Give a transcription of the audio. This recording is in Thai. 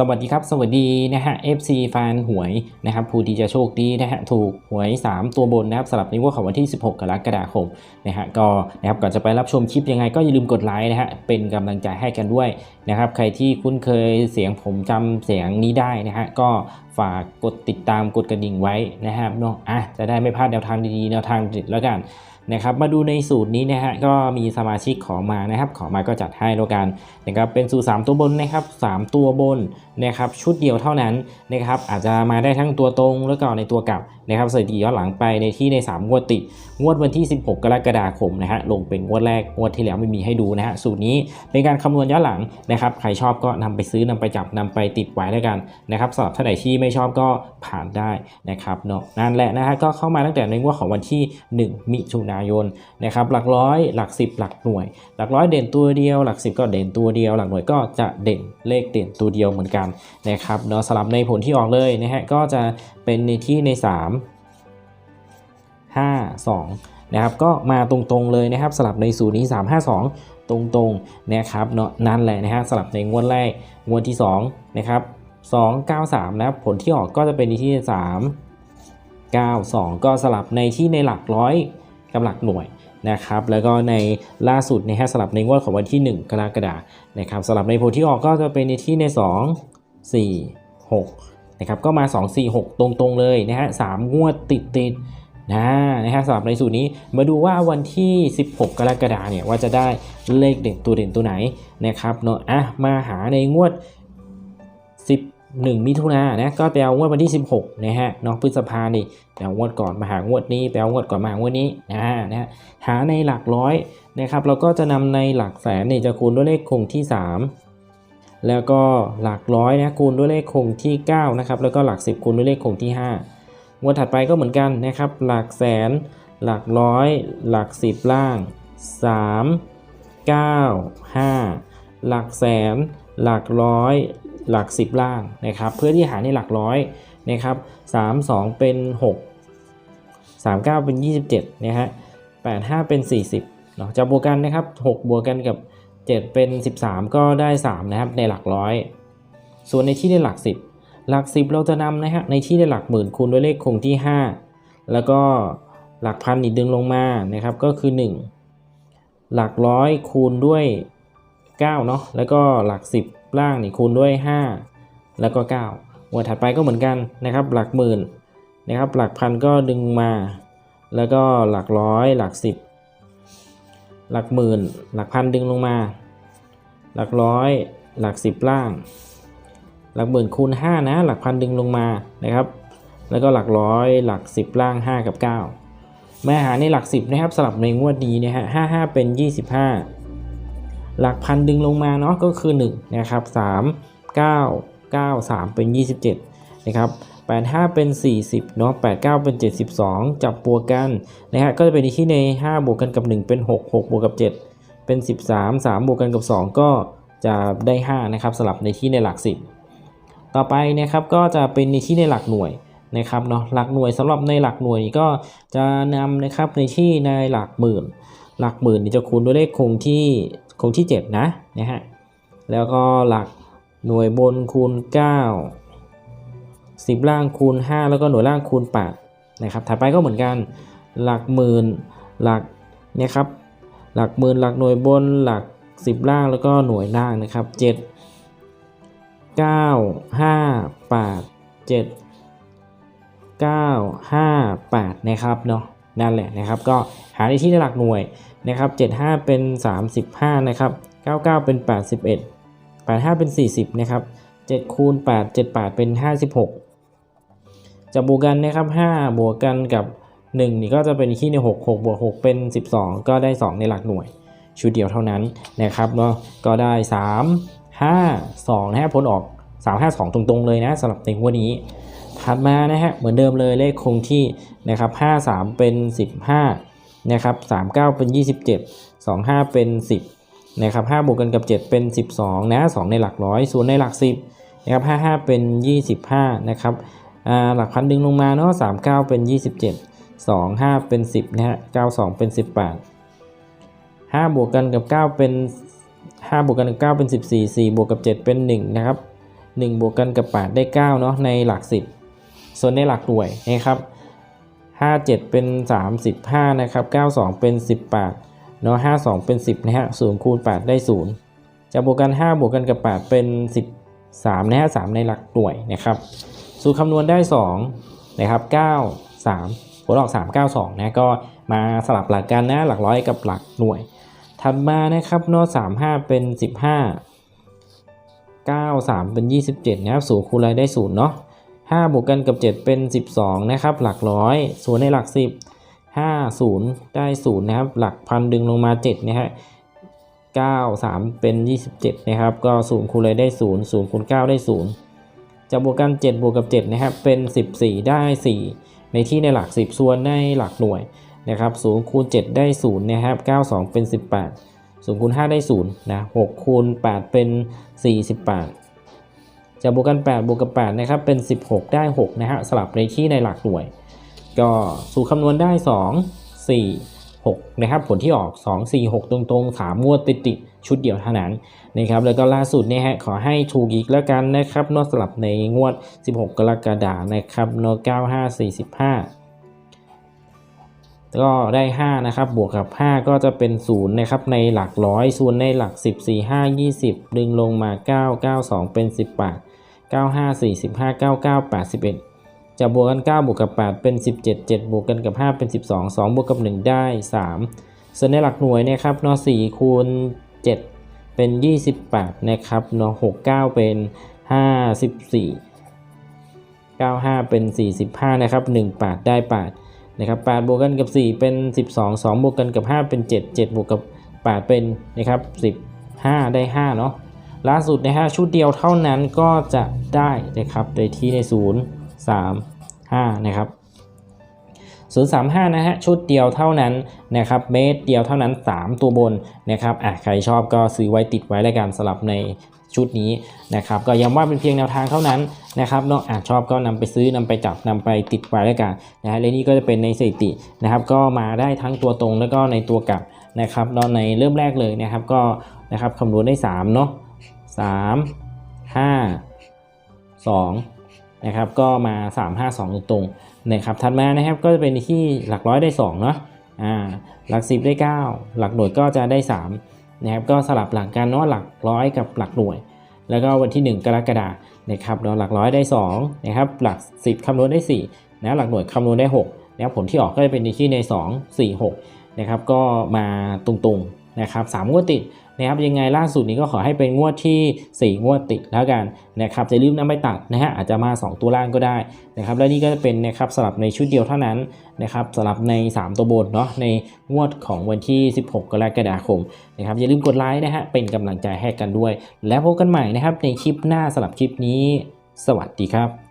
สวัสดีครับ สวัสดีนะฮะ FC แฟนหวยนะครับผู้ที่จะโชคดีนะฮะถูกหวย 3 ตัวบนนะครับสำหรับในงวดของวันที่ 16 กรกฎาคมนะฮะก็นะครับก่อนจะไปรับชมคลิปยังไงก็อย่าลืมกดไลค์นะฮะเป็นกำลังใจให้กันด้วยนะครับใครที่คุ้นเคยเสียงผมจำเสียงนี้ได้นะฮะก็ฝากกดติดตามกดกระดิ่งไว้นะครับเนาะอะจะได้ไม่พลาดแนวทางดีๆแนวทางจิตแล้วกัน นะครับมาดูในสูตรนี้นะฮะก็มีสมาชิกขอมานะครับ ขอมาก็จัดให้แล้วกันนะครับเป็นสูตร 3 ตัวบนนะครับ 3 ตัวบนนะครับชุดเดียวเท่านั้นนะครับอาจจะมาได้ทั้งตัวตรงแล้วก็ในตัวกลับ นะครับสถิติย้อนหลังไปในที่ใน 3 งวดติด งวดวันที่ 16 กรกฎาคมนะฮะลงเป็นงวดแรกงวดที่แล้วไม่มีให้ดูนะฮะสูตรนี้เป็นการคำนวณย้อนหลังนะครับใครชอบก็นำไปซื้อนำไปจับนำไปติดไว้แล้วกันนะครับสำหรับท่านไหนที่ไม่ชอบก็ผ่านได้นะครับเนาะนั่นแหละนะฮะก็เข้ามาตั้งแต่ในงวดของวันที่ 1 มิถุนายนนะครับหลักร้อยหลัก 10 หลักหน่วย หลักร้อยเด่นตัวเดียว หลัก 10 ก็เด่นตัวเดียว หลักหน่วยก็จะเด่นเลขเด่นตัวเดียวเหมือนกันนะครับเนาะสลับในผลที่ออกเลยนะฮะก็จะเป็นในที่ใน 3 5 2นะครับก็มาตรงๆเลยนะครับสลับในสูตรนี้ 3 5 2 ตรงๆนะครับเนาะนั่นแหละนะฮะสลับในงวดแรกงวดที่2นะครับ2 9 3นะครับผลที่ออกก็จะเป็นในที่ 3 9 2 ก็สลับในที่ในหลักร้อยกับหลักหน่วยนะครับแล้วก็ในล่าสุดนะฮะสลับในงวดของวันที่ 1 กรกฎาคมนะครับสลับในผลที่ออกก็จะเป็นในที่ใน 2 4 6นะครับก็มา 2 4 6 ตรงๆเลยนะฮะสามงวดติดติดๆ นะนะฮะสำหรับในสูตรนี้มาดูว่าวันที่ 16 กรกฎาคมเนี่ยว่าจะได้เลขเด่นตัวเด่นตัวไหนนะครับเนาะอะมาหาในงวด 11มิถุนายนนะก็ไปเอางวดวันที่ 16นะฮะเนาะพฤษภานี่ไปเอางวดก่อนมาหางวดนี้ไปเอางวดก่อนมาหางวดนี้นะนะฮะหาในหลักร้อยนะครับเราก็จะนำในหลักแสนนี่จะคูณด้วยเลขคงที่ 3แล้วก็หลักร้อยนะคูณด้วยเลขคงที่ 9 นะครับ แล้วก็หลัก 10 คูณด้วยเลขคงที่ 5 งวดถัดไปก็เหมือนกันนะครับ หลักแสน หลักร้อย หลัก10ล่าง 3 9 5 หลักแสน หลักร้อย หลัก10ล่างนะครับ เพื่อที่หาในหลักร้อยนะครับ 3 2 เป็น 6 3 9 เป็น 27นะฮะ8 5 เป็น 40เนาะจะบวกกันนะครับ 6 บวกกันกับ 7 เป็น 13 ก็ได้ 3 นะครับ ในหลักร้อย ส่วนในที่ได้หลัก 10 หลัก 10 เราจะนำนะฮะในที่ได้หลักหมื่นคูณด้วยเลขคงที่ 5 แล้วก็หลักพันอีกดึงลงมานะครับก็คือ 1 หลักร้อยคูณด้วย9เนาะแล้วก็หลัก 10 ล่างนี่คูณด้วย 5 แล้วก็9หมวถัดไปก็เหมือนกันนะครับ หลักหมื่นนะครับหลักพันก็ดึงมา แล้วก็หลักร้อยหลัก 10 หลักหมื่น หลักพันดึงลงมา หลักร้อยหลัก 10 ล่าง หลักหมื่นคูณ 5 นะ หลักพันดึงลงมานะครับ แล้วก็หลักร้อยหลัก 10 ล่าง 5 กับ 9 มาหาในหลัก 10 นะครับสลับในงวดนี้นะฮะ55 เป็น 25 หลักพันดึงลงมาเนาะก็คือ 1 นะครับ 3 9 9 3 เป็น 27 นะครับ85 เป็น 40เนาะ89 เป็น 72 จับบวกกันนะฮะก็จะเป็นที่ใน 5 บวกกันกับ 1 เป็น 6 6 บวกกับ 7 เป็น 13 3 บวกกันกับ 2 ก็จะได้ 5 นะครับสลับในที่ในหลัก 10 ต่อไปนะครับก็จะเป็นในที่ในหลักหน่วยนะครับเนาะหลักหน่วยสำหรับในหลักหน่วยก็จะนำนะครับในที่ในหลักหมื่น หลักหมื่นนี่จะคูณด้วยเลขคงที่คงที่ 7 นะนะฮะแล้วก็หลักหน่วยบนคูณ 9 10 ล่างคูณ 5 แล้วก็หน่วยล่างคูณ8นะครับถัดไปก็เหมือนกันหลักหมื่นหลักเนี่ยครับหลักหมื่นหลักหน่วยบนหลัก 10 ล่างแล้วก็หน่วยล่างนะครับ 7 9 5 8 7 9 5 8นะครับเนาะนั่นแหละนะครับก็หาในที่ในหลักหน่วยนะครับ75เป็น35นะครับ99เป็น81 85เป็น40นะครับ7คูณ8 78เป็น56จะบวกกันนะครับ5บวกกันกับ1นี่ก็จะเป็นที่ใน6 6บวก6เป็น12ก็ได้2ในหลักหน่วยชุดเดียวเท่านั้นนะครับเนาะก็ได้3 5 2นะฮะผลออก 3 5 2 ตรงๆ เลยนะสำหรับในงวดนี้ ถัดมานะฮะเหมือนเดิมเลยเลขคงที่นะครับ5 3 เป็น 15นะครับ3 9 เป็น 27 2 5 เป็น 10นะครับ5บวกกันกับ 7 เป็น 12 นะ 2 ในหลักร้อยส่วนในหลัก 10นะครับ5 5 เป็น 25นะครับอ่าหลักพันดึงลงมาเนาะ3 9 เป็น 27 2 5 เป็น 10นะฮะ9 2 เป็น 18 5 บวกกันกับ 9 เป็น 5บวกกันกับ9เป็น 14 4บวกกับ7เป็น 1 นะครับ 1 บวกกันกับ 8 ได้9เนาะในหลัก 10 ส่วนในหลักหน่วยนะครับ57 เป็น 35 นะครับ 92 เป็น 18 เนาะ52 เป็น 10 นะฮะ0คูณ 8 ได้ 0 จะบวกกัน 5 บวกกันกับ 8 เป็น 13 นะฮะ3ในหลักหน่วยนะครับ สูตรคำนวณได้ 2 นะครับ 9 3ผลออก 3 9 2 นะ ก็มาสลับหลักกันนะ หลักร้อยกับหลักหน่วย ถัดมานะครับนอะ35เป็น15 9 3เป็น27นะครับศูนย์คูณอะไรได้0เนาะ5บวกกันกับ7เป็น12นะครับ หลักร้อยส่วนในหลัก10 5 0ได้0นะครับ หลักพันดึงลงมา7นะฮะ9 3เป็น27นะครับ ก็0คูณอะไรได้0 0คูณ9ได้0จะบวกกัน7บวกกับ7นะครับเป็น14ได้4ในที่ในหลัก10ส่วนในหลักหน่วย นะครับ0คูณ7ได้0นะครับ92 เป็น 18 0คูณ5ได้0นะ6คูณ8เป็น 48 จะบวกกัน 8 บวกกับ8นะครับเป็น 16 ได้6นะฮะสลับในที่ในหลักหน่วย ก็สูตรคำนวณได้ 2 4 6นะครับผลที่ออก 2 4 6 ตรงๆ 3 งวดติดๆชุดเดียวเท่านั้นนะครับแล้วก็ล่าสุดเนี่ยฮะขอให้ถูกอีกแล้วกันนะครับนอกสลับในงวด 16 กรกฎาคมนะครับโน95 45 ก็ได้ 5 นะครับ บวกกับ 5 ก็จะเป็น 0 นะครับ ในหลักร้อยส่วนในหลัก 10 4 5 20 ดึงลงมา 9 9 2 เป็น 18 95 45 99 81 จะบวกกัน 9 บวกกับ 8 เป็น 17 7 บวกกันกับ 5 เป็น 12 2 บวกกับ 1 ได้ 3 ส่วนในหลักหน่วยนี่ยครับเนอะ4คูณ 7 เป็น 28 นะครับเนอะ69 เป็น 54 95 เป็น 45 นะครับ 18 ได้ 8 นะครับ8บวกกันกับ 4 เป็น 12 2 บวกกันกับ 5 เป็น 7 7 บวกกับ 8 เป็นนะครับ15 ได้ 5 เนาะล่าสุดนะฮะชุดเดียวเท่านั้นก็จะได้นะครับโดยที่ใน 0 3 5 นะครับ035 นะฮะ ชุดเดียวเท่านั้นนะครับ เมตรเดียวเท่านั้น 3 ตัวบนนะครับอะใครชอบก็ซื้อไว้ติดไว้แล้วกันสลับใน ชุดนี้นะครับก็ย้ำว่าเป็นเพียงแนวทางเท่านั้นนะครับเนาะอะชอบก็นำไปซื้อนำไปจับนำไปติดไว้แล้วกันนะฮะและนี่ก็จะเป็นในสถิตินะครับ ก็มาได้ทั้งตัวตรงแล้วก็ในตัวกลับนะครับเนาะในเริ่มแรกเลยนะครับ ก็นะครับคำนวณได้3เนาะ3 5 2นะครับก็มา 3 5 2 ตรงๆนะครับถัดมานะครับก็จะเป็นที่หลักร้อยได้2เนาะอ่าหลัก 10 ได้ 9 หลักหน่วยก็จะได้ 3 นะครับก็สลับหลักกันเนาะหลักร้อยกับหลักหน่วย แล้วก็วันที่ 1 กรกฎาคมนะครับเนาะหลักร้อยได้2นะครับหลัก 10คำนวณได้4นะหลักหน่วยคำนวณได้6นะครับผลที่ออกก็จะเป็นที่ใน 2 4 6นะครับก็มาตรงๆ นะครับ3งวดติดนะครับยังไงล่าสุดนี้ก็ขอให้เป็นงวดที่ 4 งวดติดแล้วกันนะครับจะลืมนำไปตัดนะฮะอาจจะมา 2 ตัวล่างก็ได้นะครับและนี่ก็จะเป็นนะครับสลับในชุดเดียวเท่านั้นนะครับสลับใน 3 ตัวบนเนาะในงวดของวันที่ 16 กรกฎาคมนะครับอย่าลืมกดไลค์นะฮะเป็นกำลังใจให้กันด้วย แล้วพบกันใหม่นะครับในคลิปหน้าสลับคลิปนี้ สวัสดีครับ